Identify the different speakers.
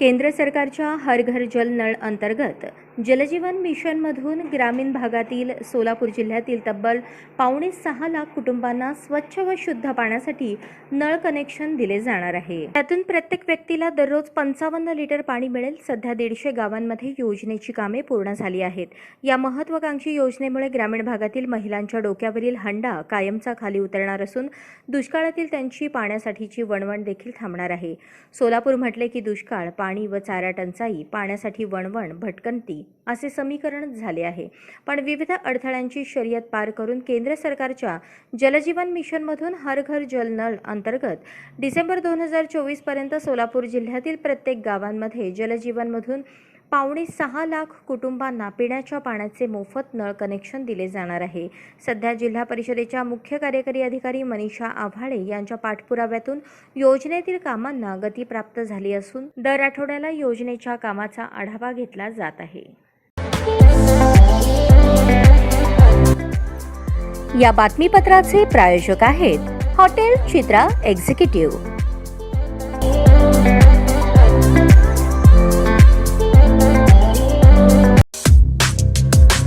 Speaker 1: केंद्र सरकारच्या हर घर जल नळ अंतर्गत जलजीवन मिशनमधून ग्रामीण भागातील सोलापूर जिल्ह्यातील तब्बल पावणे सहा लाख कुटुंबांना स्वच्छ व शुद्ध पाण्यासाठी नळ कनेक्शन दिले जाणार आहे. त्यातून प्रत्येक व्यक्तीला दररोज पंचावन्न लिटर पाणी मिळेल. सध्या दीडशे गावांमध्ये योजनेची कामे पूर्ण झाली आहेत. या महत्वाकांक्षी योजनेमुळे ग्रामीण भागातील महिलांच्या डोक्यावरील हंडा कायमचा खाली उतरणार असून दुष्काळातील त्यांची पाण्यासाठीची वणवण देखील थांबणार आहे. सोलापूर म्हटले की दुष्काळ पाणी व चारा टंचाई पाण्यासाठी वणवण भटकंती असे समीकरण झाले आहे. पण विविध अडथळ्यांची शर्यत पार करून केंद्र सरकारच्या जलजीवन मिशनमधून हर घर जल नळ अंतर्गत डिसेंबर दोन हजार चोवीसपर्यंत सोलापूर जिल्ह्यातील प्रत्येक गावांमध्ये जलजीवनमधून पावणे सहा लाख कुटुंबांना पिण्याच्या पाण्याचे मोफत नळ कनेक्शन दिले जाणार आहे. सध्या जिल्हा परिषदेच्या मुख्य कार्यकारी अधिकारी मनीषा आव्हाळे यांच्या पाठपुराव्यातून योजनेतील कामांना गती प्राप्त झाली असून दर आठवड्याला योजनेच्या कामाचा आढावा घेतला जात आहे. या बातमीपत्राचे प्रायोजक आहेत हॉटेल चित्रा एक्झिक्युटिव्ह.